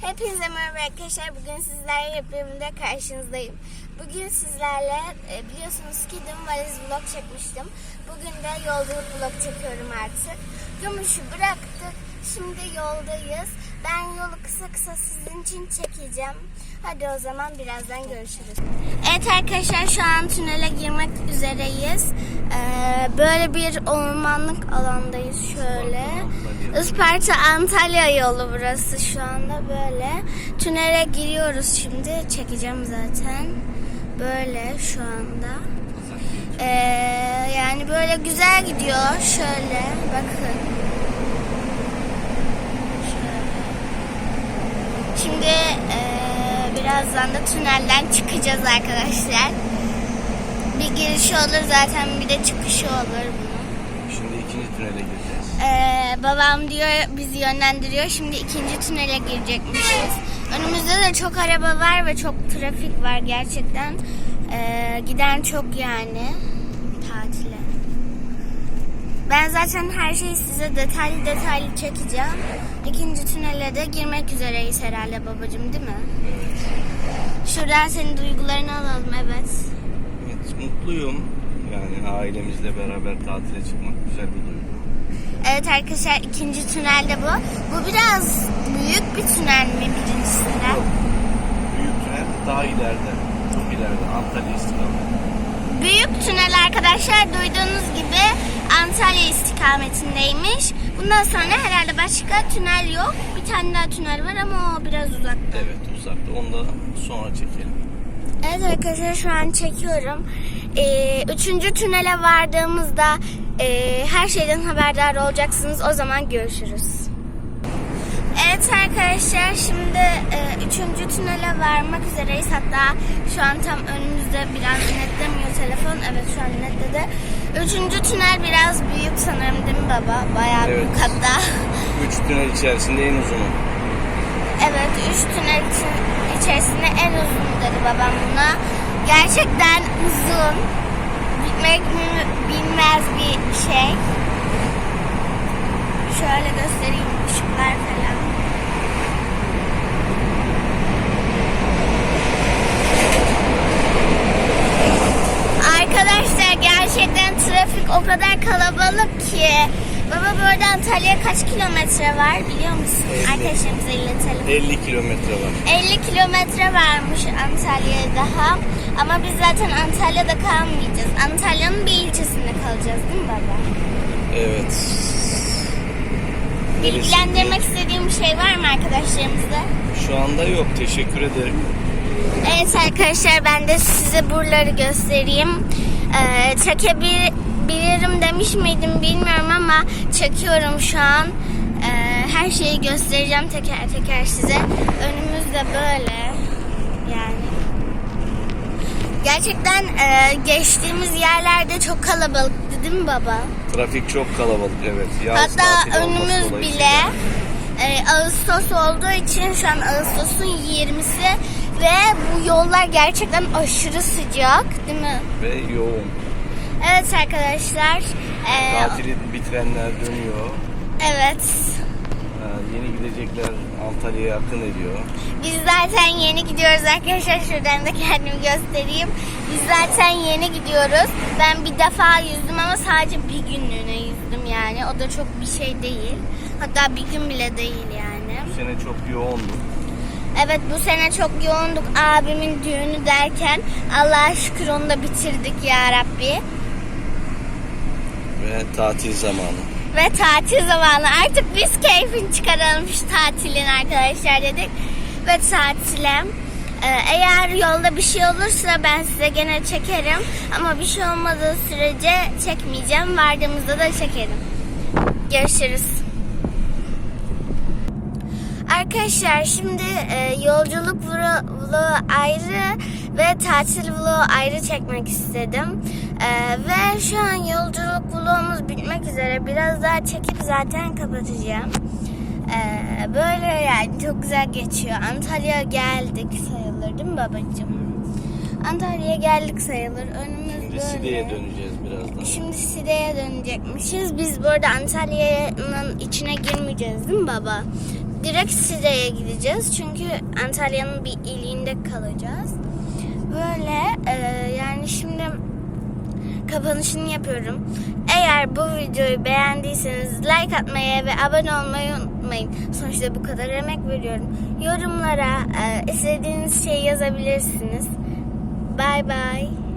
Hepinize merhaba arkadaşlar. Bugün sizlerle yapımda karşınızdayım. Bugün sizlerle e, biliyorsunuz ki dün valiz vlog çekmiştim. Bugün de yolculuk vlog çekiyorum artık. Gümüşü bıraktık. Şimdi yoldayız. Ben yolu kısa kısa sizin için çekeceğim. Hadi o zaman birazdan görüşürüz. Evet arkadaşlar şu an tünele girmek üzereyiz. Ee, böyle bir ormanlık alandayız şöyle. Isparta Antalya yolu burası şu anda böyle. Tünele giriyoruz şimdi. Çekeceğim zaten. Böyle şu anda. Ee, yani böyle güzel gidiyor. Şöyle bakın. Şöyle. Şimdi eee, birazdan da tünelden çıkacağız arkadaşlar. Bir girişi olur zaten bir de çıkışı olur bunun. Şimdi ikinci tünele gireceğiz. Eee, babam diyor bizi yönlendiriyor. Şimdi ikinci tünele girecekmişiz. Önümüzde de çok araba var ve çok trafik var gerçekten. Eee, giden çok yani tatile. Ben zaten her şeyi size detaylı detaylı çekeceğim. İkinci tünele de girmek üzereyiz herhalde babacığım değil mi? Şuradan senin duygularını alalım evet. Evet, mutluyum. Yani ailemizle beraber tatile çıkmak güzel bir duygu. Evet arkadaşlar ikinci tünelde bu. Bu biraz büyük bir tünel mi birincisinden? Büyük tünel daha ileride. Çok ileride. Antalya istikameti. Büyük tünel arkadaşlar duyduğunuz gibi Antalya istikametindeymiş. Bundan sonra herhalde başka tünel yok. Bir tane daha tünel var ama o biraz uzakta. Evet uzakta. Onu da sonra çekelim. Evet arkadaşlar şu an çekiyorum. Ee, üçüncü tünele vardığımızda e, her şeyden haberdar olacaksınız. O zaman görüşürüz. Evet arkadaşlar şimdi e, üçüncü tünele varmak üzereyiz. Hatta şu an tam önümüzde biraz netlemiyor telefon. Evet şu an netledi. Üçüncü tünel biraz büyük sanırım değil mi baba? Bayağı Evet. büyük hatta. Üç tünel içerisinde en uzunu. Evet, üç tünel içerisinde en uzun dedi babam buna. Gerçekten uzun. Bitmek bilmez bir şey. Şöyle göstereyim ışıklar falan. Arkadaşlar gerçekten trafik o kadar kalabalık ki. Baba burada Antalya kaç kilometre var biliyor musun? Elli. Arkadaşlarımıza iletelim. 50 kilometre var. 50 kilometre varmış Antalya'ya daha. Ama biz zaten Antalya'da kalmayacağız. Antalya'nın bir ilçesinde kalacağız değil mi baba? Evet. Bilgilendirmek istediğim bir şey var mı arkadaşlarımızla? Şu anda yok. Teşekkür ederim. Evet arkadaşlar ben de size buraları göstereyim. Ee, çekebilirim demiş miydim bilmiyorum ama çekiyorum şu an. Ee, her şeyi göstereceğim teker teker size. Önümüzde böyle yani. Gerçekten e, geçtiğimiz yerlerde çok kalabalıktı değil mi baba? Trafik çok kalabalık. Evet. Yaz Hatta olması önümüz dolayısıyla. bile e, Ağustos olduğu için şu an Ağustos'un 20'si ve bu yollar gerçekten aşırı sıcak değil mi? Ve yoğun. Evet arkadaşlar. e, Tatili bitirenler dönüyor. evet. Ee, yeni gidecekler Antalya'ya akın ediyor. Biz zaten yeni gidiyoruz arkadaşlar. Şuradan da kendimi göstereyim. Biz zaten yeni gidiyoruz. Ben bir defa yüzdüm ama sadece bir günlüğüne yüzdüm yani. O da çok bir şey değil. Hatta bir gün bile değil yani. Bu sene çok yoğundu. Evet bu sene çok yoğunduk abimin düğünü derken Allah'a şükür onu da bitirdik ya Rabbi. Ve tatil zamanı. Ve tatil zamanı artık biz keyfini çıkaralım şu tatilin arkadaşlar dedik. Ve tatile. Ee, eğer yolda bir şey olursa ben size gene çekerim. Ama bir şey olmadığı sürece çekmeyeceğim. Vardığımızda da çekerim. Görüşürüz. Arkadaşlar şimdi e, yolculuk vlo- vlogu ayrı ve tatil vlogu ayrı çekmek istedim. E, ve şu an yolculuk vlogumuz bitmek üzere. Biraz daha çekip zaten kapatacağım. E, böyle yani çok güzel geçiyor. Antalya'ya geldik sayılır değil mi babacığım? Antalya'ya geldik sayılır. Önümüz Şimdi böyle. Side'ye döneceğiz birazdan. Şimdi Side'ye dönecekmişiz. Biz burada Antalya'nın içine girmeyeceğiz değil mi baba? direkt Side'ye gideceğiz. Çünkü Antalya'nın bir ilinde kalacağız. Böyle e, yani şimdi kapanışını yapıyorum. Eğer bu videoyu beğendiyseniz like atmayı ve abone olmayı unutmayın. Sonuçta bu kadar emek veriyorum. Yorumlara e, istediğiniz şeyi yazabilirsiniz. Bye bye.